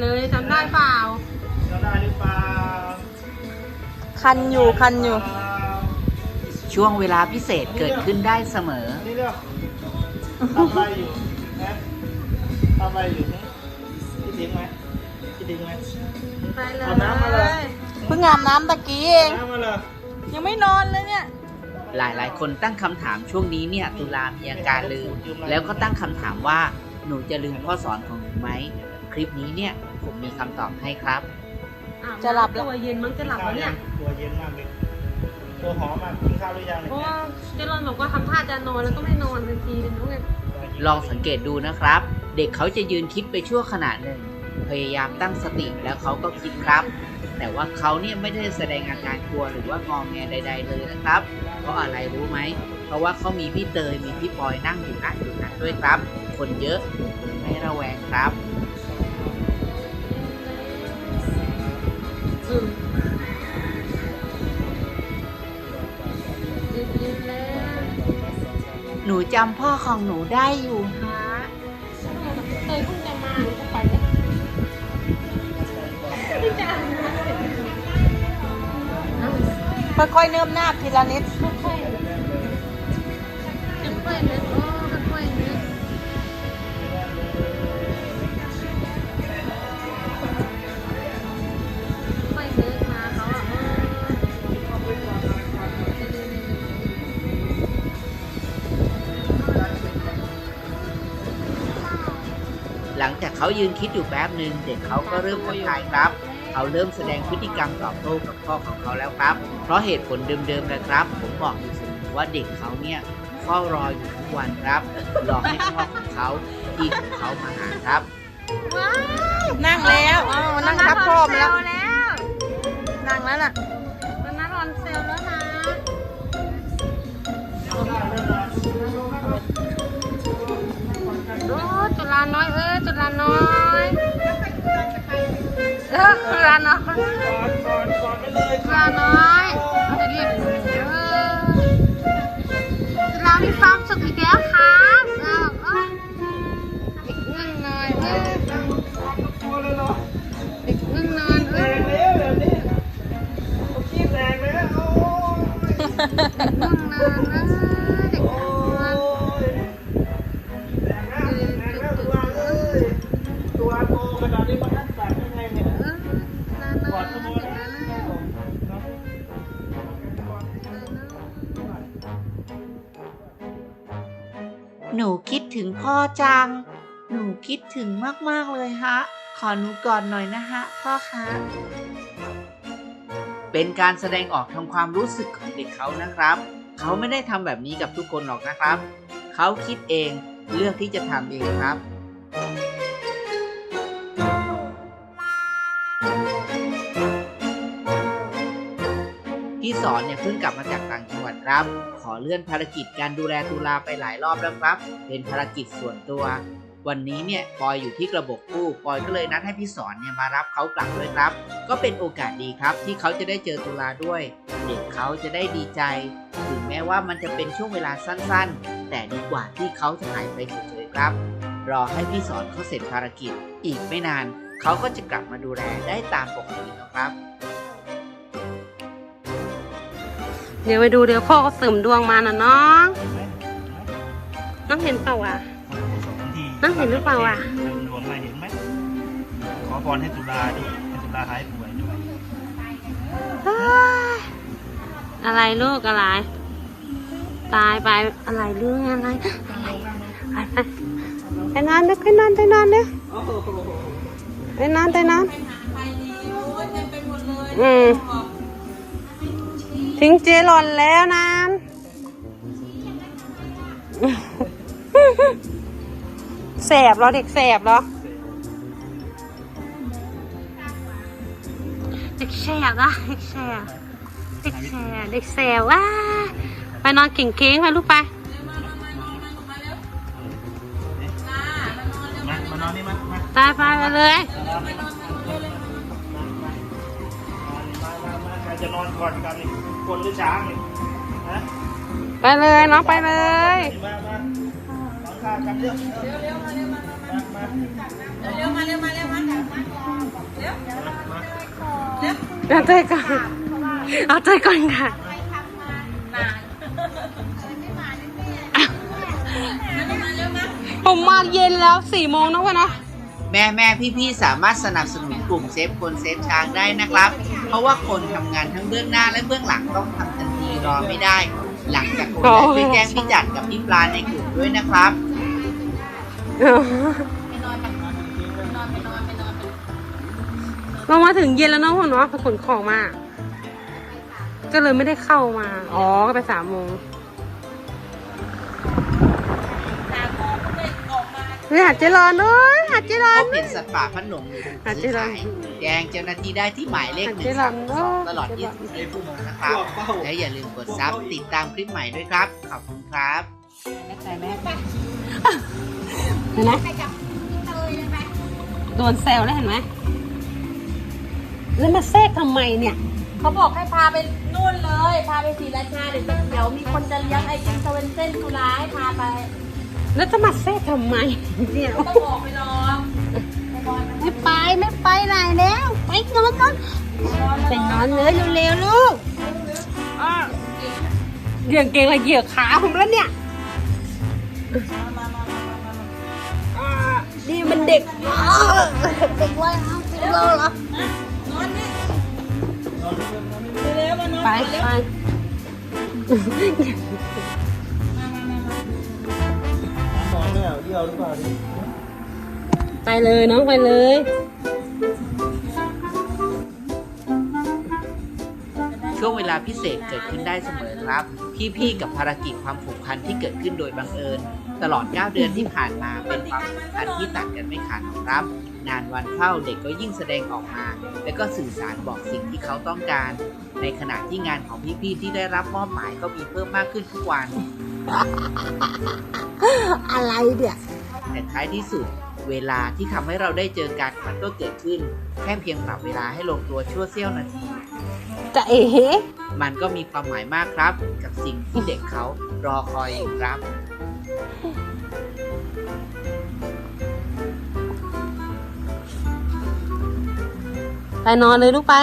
เลยจำได้เปล่าจะได้หรือเปล่าคันอยู่คันอยู่ ช่วงเวลาพิเศษเกิดขึ้นได้เสมอ นี่เร็วทำอะไรอยู่นะทำอะไรอยู่นี่คิดถึงไหมคิดถึงไหมไปเลเอาน้ำมาเลยยเพิ่งอาบน้ำตะกี้เอง น้ำมาเลยยังไม่นอนเลยเนี่ยหลายๆคนตั้งคำถามช่วงนี้เนี่ยตุลามีอาการลืม แล้วก็ตั้งคำถามว่าหนูจะลืมข้อสอนของหนูไหม คลิปนี้เนี่ย ผมมีคำตอบให้ครับอาบน้ำจะหลับแล้ว ตัวเย็นมั้งจะหลับแล้วเนี่ย ตัวเย็นมากเลยตัวหอมมากกินข้าวหรือยังเพเนี่ยราะว่าเจรอนบอกว่าทำท่าจะนอนแล้วก็ไม่นอนทันทีเป็นรู้ไงลองสังเกตดูนะครับ เด็กเขาจะยืนคิดไปชั่วขณะหนึ่ง พยายามตั้งสติแล้วเขาก็คิดครับ แต่ว่าเขาเนี่ยไม่ได้แสดงอาการกลัวหรือว่างองแงใด ๆ เลยนะครับ เพราะอะไรรู้ไหม เพราะว่าเขามีพี่เตยมีพี่ปอยนั่งอยู่นั่นอยู่นั้นด้วยครับ คนเยอะไม่ระแวงครับ หนูจำพ่อของหนูได้อยู่ฮะเตยพิ่งจะมาหนูก็ไปแล้วไม่จะอาบน้ำเสร็จเอ้าค่อยๆเนิ่มนาทีละนิดค่อยๆค่อยๆ ลังจากเขายืนคิดอยู่แป๊บหนึ่งเด็กเขาก็เริ่มทักทายครับ เขาเริ่มแสดงพฤติกรรมตอบโต้กับพ่อของเขาแล้วครับ เพราะเหตุผลเดิมๆนะครับ ผมบอกอยู่เสมอว่าเด็กเขาเนี่ยเฝ้ารออยู่ทุกวันครับรอให้พ่อของเขาพี่ของเขามาหาครับ ว้ายนั่งแล้วอ๋อนั่งทับพ่อมาแล้ว นั่งแล้วน่ะมันนัดรอนเซลแล้วนะโอ้จุฬาน้อยเอ้ย จุฬาน้อยเออจุฬาน้อย หนูคิดถึงพ่อจัง หนูคิดถึงมาก ๆ เลยฮะ ขอหนูกอดหน่อยนะฮะ พ่อคะเป็นการแสดงออกทางความรู้สึกของเด็กเขานะครับ เขาไม่ได้ทำแบบนี้กับทุกคนหรอกนะครับ เขาคิดเองเลือกที่จะทำเองครับ สอนเนี่ยเพิ่งกลับมาจากต่างจังหวัดครับ ขอเลื่อนภารกิจการดูแลตุลาไปหลายรอบแล้วครับ เป็นภารกิจส่วนตัว วันนี้เนี่ยปอยอยู่ที่กระบอกกู้ปอยก็เลยนัดให้พี่สอนเนี่ยมารับเขากลับด้วยครับ ก็เป็นโอกาสดีครับที่เขาจะได้เจอตุลาด้วย เด็กเขาจะได้ดีใจ ถึงแม้ว่ามันจะเป็นช่วงเวลาสั้นๆ แต่ดีกว่าที่เขาจะหายไปเฉยๆครับ รอให้พี่สอนเขาเสร็จภารกิจ อีกไม่นาน เขาก็จะกลับมาดูแลได้ตามปกติแล้วครับ เดี๋ยวไปดูเดี๋ยวพ่อก็เสริมดวงมาน่ะน้อง น้องเห็นเปล่าวะนั่งเห็นหรือเปล่าอะดวงมาเห็นไหมขอพรให้ตุลาด้วยให้ตุลาหายป่วยด้วยเฮ้ยอะไรลูกอะไร ตายไปอะไรเรื่องอะไรอะไรไปไปไปนอนเด้อไปนอนไปนอนเด้อไปนอนไปนอนอืม ทิ้งเจหล่อนแล้วนะแสบเหรอเด็กแสบเหรอเด็กแสบอะเด็กแสบเด็กแสบเด็กแสบว้าไปนอนเก่งๆไปลูกไปมามานอนนี่มามาไปไปไปเลยจะนอนก่อนกันนี่ คนหรือช้างนี่ฮะไปเลยน้องไปเลยมามานอนข้างกันเยอะเร็วเร็วมาเร็วมามาเร็วมาเร็วมาเร็วมาเร็วเอาใจก่อนเอาใจก่อนค่ะผมมาเย็นแล้วสี่โมงนะวะเนาะ แม่แม่พี่พี่ๆสามารถสนับสนุนกลุ่มเซฟคนเซฟช้างได้นะครับ เพราะว่าคนทำงานทั้งเบื้องหน้าและเบื้องหลังต้องทำทันทีรอไม่ได้ หลังจากคนได้ช่วยแจ้งพี่จัดกับพี่ปลาในกลุ่มด้วยนะครับเรามาถึงเย็นแล้วเนาะคุณเนาะไปขนของมา ก็เลยไม่ได้เข้ามา อ๋อก็ไปสามโมง เฮ้ยหาเจรอนเลยหาเจรอพน บเห็นสัตว์ป่าพันหนงหรือถูกอะซื้อเจ๊รัขานยแจ้งเจ้าหน้าที่ได้ที่หมายเลขอะหนึ่เจ๊งรัสานมสองตลอดเจ๊รัน24ชั่วโมงนะครับ และอย่าลืมกดซับติดตามคลิปใหม่ด้วยครับ ขอบคุณครับเห็นไหมโดนแซวแล้วเห็นไหมแล้วมาแทรกทำไมเนี่ย เขาบอกให้พาไปนู่นเลย พาไปศรีราชาเดี๋ยวเดี๋ยวมีคนจะเลี้ยงไอ้จิงเซเว่นเส้นกุลาให้พาไป แล้วจะมาแทรกทำไมเนี่ย ต้องบอกไปรอไปนอนไม่ไปไม่ไปไหนแล้ว ไปนอนนอนไปนอนเลยเร็วๆลูกอ้าวเหยื่อเก่งอะไรเหยื่อขาผมแล้วเนี่ยอ่านี่มันเด็กอ้าวเด็กวัยห้าสิบโลเหรอ นอนนี่เร็วๆมานอนไปก่อนเร็วไป เอาหรือเปล่าดิไปเลยน้องไปเลยช่วงเวลาพิเศษเกิดขึ้นได้เสมอครับ พี่ๆกับภารกิจความผูกพันที่เกิดขึ้นโดยบังเอิญ ตลอด 9 เดือนที่ผ่านมาเป็นความผูกพันที่ตัดกันไม่ขาดครับ นานวันเข้าเด็กก็ยิ่งแสดงออกมา และก็สื่อสารบอกสิ่งที่เขาต้องการ ในขณะที่งานของพี่ๆที่ได้รับมอบหมายก็มีเพิ่มมากขึ้นทุกวัน อะไรเนี่ยแต่ท้ายที่สุด เวลาที่ทำให้เราได้เจอกันมันก็เกิดขึ้น แค่เพียงปรับเวลาให้ลงตัวชั่วเสี้ยวนาที จะเอ๋มันก็มีความหมายมากครับ กับสิ่งที่เด็กเขารอคอยอยู่ครับ ไปนอนเลยลูกไป